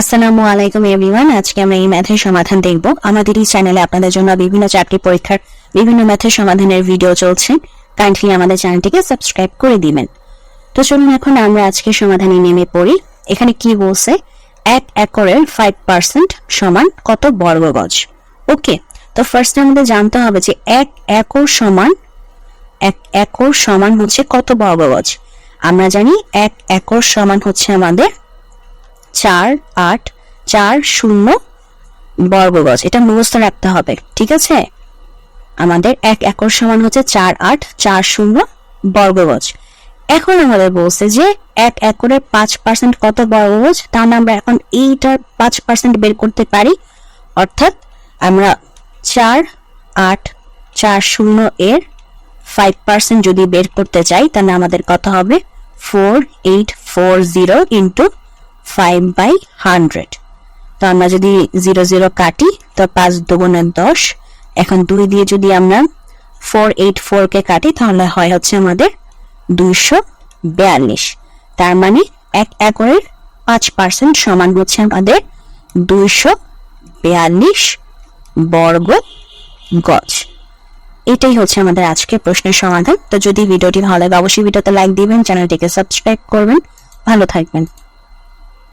আসসালামু আলাইকুম এভরিওয়ান। আজকে আমরা এই ম্যাথের সমাধান দেখব। আমাদের এই চ্যানেলে আপনাদের জন্য বিভিন্ন চাকরি পরীক্ষার বিভিন্ন ম্যাথের সমাধানের ভিডিও চলছে। কাইন্ডলি আমাদের চ্যানেলটিকে সাবস্ক্রাইব করে দিবেন। তো চলুন এখন আমরা আজকে সমাধানে নেমে পড়ি। এখানে কি বলছে? এক একরের ফাইভ পার্সেন্ট সমান কত বর্গ গজ ওকে তো ফার্স্টে আমাদের জানতে হবে যে এক একর সমান, এক একর সমান হচ্ছে কত বর্গ গজ আমরা জানি এক একর সমান হচ্ছে আমাদের চার আট চার শূন্য বর্গ গজ এটা মুখস্থ রাখতে হবে, ঠিক আছে? আমাদের এক একর সমান হচ্ছে চার আট চার শূন্য বর্গ গজ এখন আমাদের বলছে যে এক একরের পাঁচ পার্সেন্ট কত বর্গ গজ তাহলে আমরা এখন এইটার পাঁচ পার্সেন্ট বের করতে পারি। অর্থাৎ আমরা চার আট চার শূন্য এর ফাইভ পার্সেন্ট যদি বের করতে চাই, তাহলে আমাদের কত হবে? Four eight four zero into five by hundred তো আমরা যদি জিরো জিরো কাটি, তো পাঁচ দুগুণে দশ। এখন দুই দিয়ে যদি আমরা ফোর এইট ফোরকে কাটি, তাহলে হয় হচ্ছে আমাদের দুইশো বিয়াল্লিশ। তার মানে এক একরের পাঁচ পার্সেন্ট সমান হচ্ছে আমাদের দুইশো বিয়াল্লিশ বর্গ গজ। এটাই হচ্ছে আমাদের আজকের প্রশ্নের সমাধান। তো যদি ভিডিওটি ভালো লাগে, অবশ্যই ভিডিওতে লাইক দিবেন, চ্যানেলটিকে সাবস্ক্রাইব করবেন। ভালো থাকবেন।